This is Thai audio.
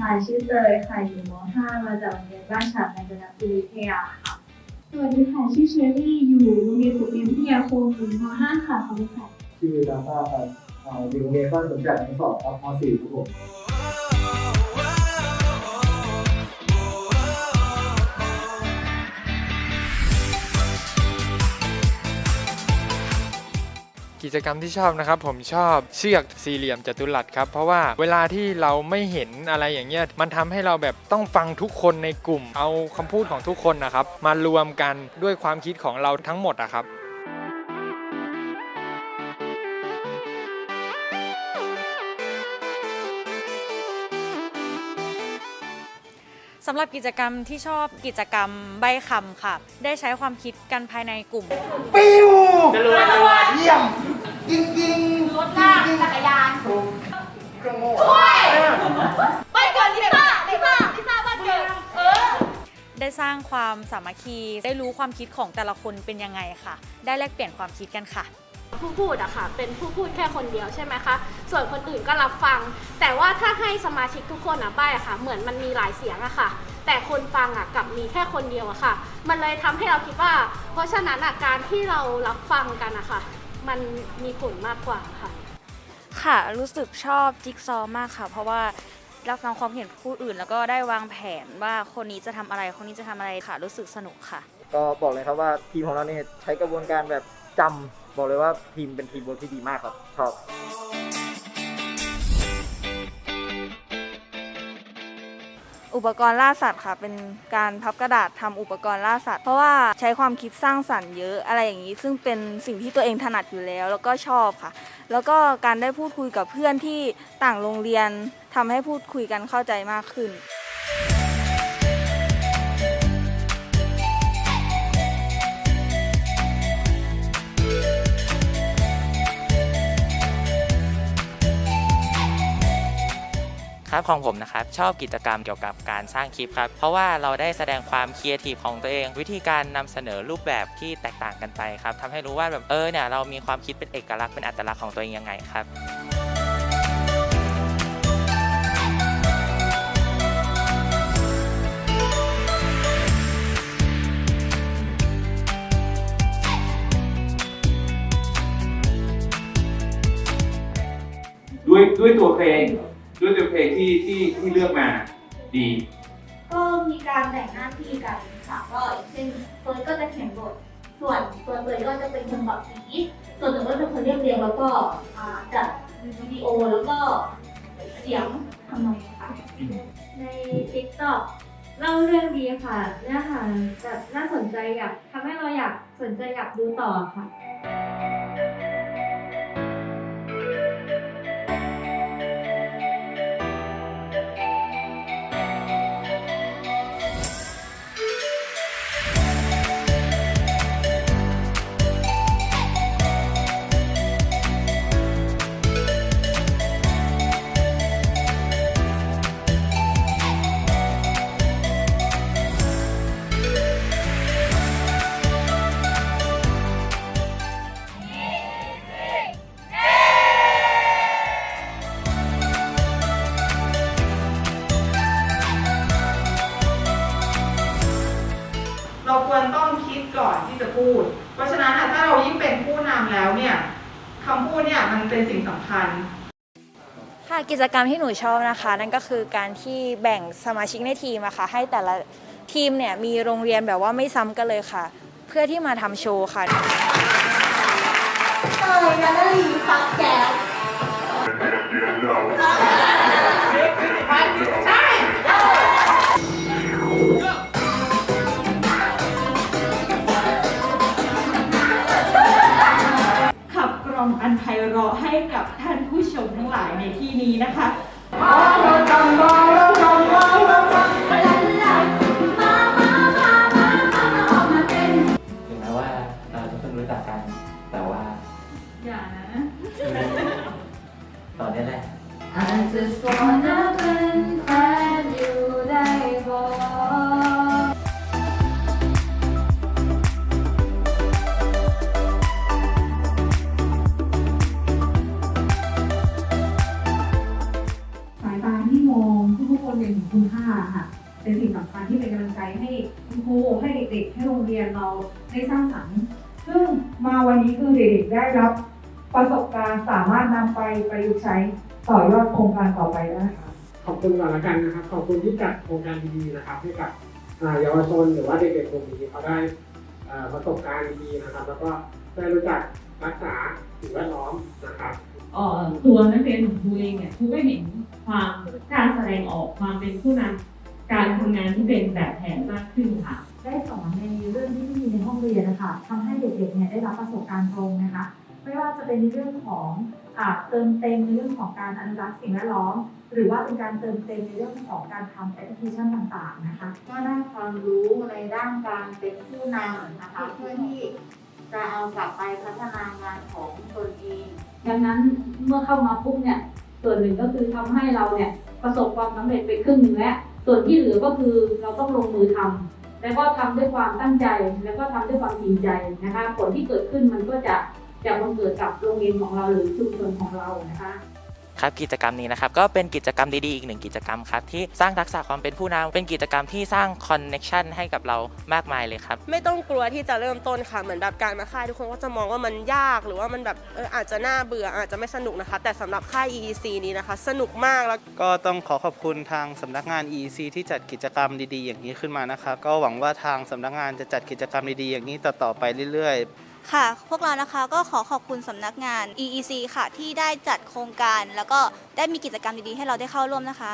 ค่ะชื่อเตยค่ะอยู่ม .5 มาจากโรงเรียนบ้านฉางกาญจนบุรีวิทยาค่ะสวัสดีค่ะชื่อเชอรี่อยู่โรงเรียนปุเรียนวิทยาคมอยู่ม .5 ค่ะขอบคุณค่ะชื่อดาต้าครับอ่าอยู่โรงเรียนบ้านสมจันทร์ทั้งสองครับม .4 ครับผม จกรรมที่ชอบนะครับ ผมชอบเชือกสี่เหลี่ยมจัตุรัสครับเพราะว่าเวลาที่เราไม่เห็นอะไรอย่างเงี้ยมันทำให้เราแบบต้องฟังทุกคนในกลุ่ม เอาคำพูดของทุกคนนะครับ มารวมกันด้วยความคิดของเราทั้งหมดอะครับสำหรับกิจกรรมที่ชอบกิจกรรมใบคำค่ะ ได้ใช้ความคิดกันภายในกลุ่ม ปิ้วจรวดจรวดเยี่ยม จริงจริงรถลากจักรยานถูกกระโมบ้านเกิดลิซ่าลิซ่าลิซ่าบ้านเกิดเออ ได้สร้างความสามัคคี ได้รู้ความคิดของแต่ละคนเป็นยังไงค่ะ ได้แลกเปลี่ยนความคิดกันค่ะผู้พูดอะค่ะ เป็นผู้พูดแค่คนเดียวใช่ไหมคะ ส่วนคนอื่นก็รับฟัง แต่ว่าถ้าให้สมาชิกทุกคนอะใบ้อะค่ะ เหมือนมันมีหลายเสียงอะค่ะ แต่คนฟังอะกลับมีแค่คนเดียวอะค่ะ มันเลยทำให้เราคิดว่า เพราะฉะนั้นอะการที่เรารับฟังกันอะค่ะ มันมีผลมากกว่าค่ะ ค่ะรู้สึกชอบจิ๊กซอว์มากค่ะ เพราะว่ารับฟังความเห็นผู้อื่น แล้วก็ได้วางแผนว่าคนนี้จะทำอะไร คนนี้จะทำอะไรค่ะ รู้สึกสนุกค่ะ ก็บอกเลยครับว่าทีมของเราเนี่ยใช้กระบวนการแบบจำบอกเลยว่าทีมเป็นทีมเวิร์คที่ดีมากครับชอบ อุปกรณ์ล่าสัตว์ค่ะ เป็นการพับกระดาษทำอุปกรณ์ล่าสัตว์ เพราะว่าใช้ความคิดสร้างสรรค์เยอะอะไรอย่างนี้ ซึ่งเป็นสิ่งที่ตัวเองถนัดอยู่แล้ว แล้วก็ชอบค่ะ แล้วก็การได้พูดคุยกับเพื่อนที่ต่างโรงเรียนทำให้พูดคุยกันเข้าใจมากขึ้น ครับของผมนะครับชอบกิจกรรมเกี่ยวกับการสร้างคลิปครับ เพราะว่าเราได้แสดงความครีเอทีฟของตัวเอง วิธีการนำเสนอรูปแบบที่แตกต่างกันไปครับทำให้รู้ว่าแบบเออเนี่ยเรามีความคิดเป็นเอกลักษณ์เป็นอัตลักษณ์ของตัวเองยังไงครับด้วยด้วยตัวเพลง ด้วยตัวเพลงที่ที่ที่เลือกมาดีก็มีการแบ่งหน้าที่กันค่ะก็อย่างเช่นเฟิร์สก็จะเขียนบท ส่วนตัวเตยก็จะเป็นคนปรับสีส่วนหนูก็เป็นคนเรียบเรียงแล้วก็อ่าจัดวิดีโอแล้วก็เสียงทำนองค่ะ ใน TikTok เล่าเรื่องดีค่ะเนื้อหาแบบน่าสนใจอยากทำให้เราอยากสนใจอยากดูต่อค่ะ เนี่ยมันเป็นสิ่งสำคัญ ค่ะกิจกรรมที่หนูชอบนะคะ นั่นก็คือการที่แบ่งสมาชิกในทีมอะค่ะ ให้แต่ละทีมเนี่ยมีโรงเรียนแบบว่าไม่ซ้ำกันเลยค่ะ เพื่อที่มาทำโชว์ค่ะ มอันไพเราะให้กับท่านผู้ชมทั้งหลายในที่นี้นะคะถึงแม้ว่าเราจะเพิ่งรู้จักกัน แต่ว่าอย่านะ ตอนนี้แหละ I just wanna เป็นสิ่งสำคัญที่เป็นกำลังใจให้คุณครูให้เด็กๆ ให้โรงเรียนเราได้สร้างสรรค์ ซึ่งมาวันนี้คือเด็กๆได้รับประสบการณ์สามารถนำไปประยุกต์ใช้ต่อยอดโครงการต่อไปได้ค่ะ ขอบคุณก่อนละกันนะครับ ขอบคุณที่จัดโครงการดีๆนะครับให้กับอ่าเยาวชนหรือว่าเด็กๆกลุ่มนี้เขาได้อ่าประสบการณ์ดีๆนะครับ แล้วก็ได้รู้จักรักษาสิ่งแวดล้อมนะครับ เอ่อตัวนักเรียนของครูเองเนี่ยครูก็เห็นความการแสดงออกความเป็นผู้นำ การทำงานที่เป็นแบบแผนมากขึ้นค่ะ ได้สอนในเรื่องที่ไม่มีในห้องเรียนนะคะทำให้เด็กๆเนี่ยได้รับประสบการณ์ตรงนะคะ ไม่ว่าจะเป็นในเรื่องของอาเติมเต็มในเรื่องของการอนุรักษ์สิ่งแวดล้อม หรือว่าเป็นการเติมเต็มในเรื่องของการทำแอปพลิเคชันต่างๆนะคะ ก็ได้ความรู้ในด้านการเป็นผู้นำนะคะเพื่อที่จะเอากลับไปพัฒนางานของตนเอง ดังนั้นเมื่อเข้ามาปุ๊บเนี่ยส่วนหนึ่งก็คือทำให้เราเนี่ยประสบความสำเร็จไปครึ่งหนึ่งแล้ว ส่วนที่เหลือก็คือเราต้องลงมือทำแล้วก็ทำด้วยความตั้งใจ แล้วก็ทำด้วยความจริงใจนะคะ ผลที่เกิดขึ้นมันก็จะจะบังเกิดกับโรงเรียนของเราหรือชุมชนของเรานะคะ ครับกิจกรรมนี้นะครับก็เป็นกิจกรรมดีๆอีกหนึ่งกิจกรรมครับที่สร้างทักษะความเป็นผู้นำเป็นกิจกรรมที่สร้างคอนเน็ชันให้กับเรามากมายเลยครับไม่ต้องกลัวที่จะเริ่มต้นค่ะเหมือนแบบการมาค่ายทุกคนก็จะมองว่ามันยากหรือว่ามันแบบเอออาจจะน่าเบื่ออาจจะไม่สนุกนะคะ แต่สำหรับค่าย EEC นี้นะคะ สนุกมากแล้ว ก็ต้องขอขอบคุณทางสำนักงาน EEC ที่จัดกิจกรรมดีๆ อย่างนี้ขึ้นมานะครับ ก็หวังว่าทางสำนักงานจะจัดกิจกรรมดีๆ อย่างนี้ต่อๆไปเรื่อยๆ ค่ะ พวกเรานะคะก็ขอขอบคุณสำนักงาน EEC ค่ะ ที่ได้จัดโครงการ แล้วก็ได้มีกิจกรรมดีๆ ให้เราได้เข้าร่วมนะคะ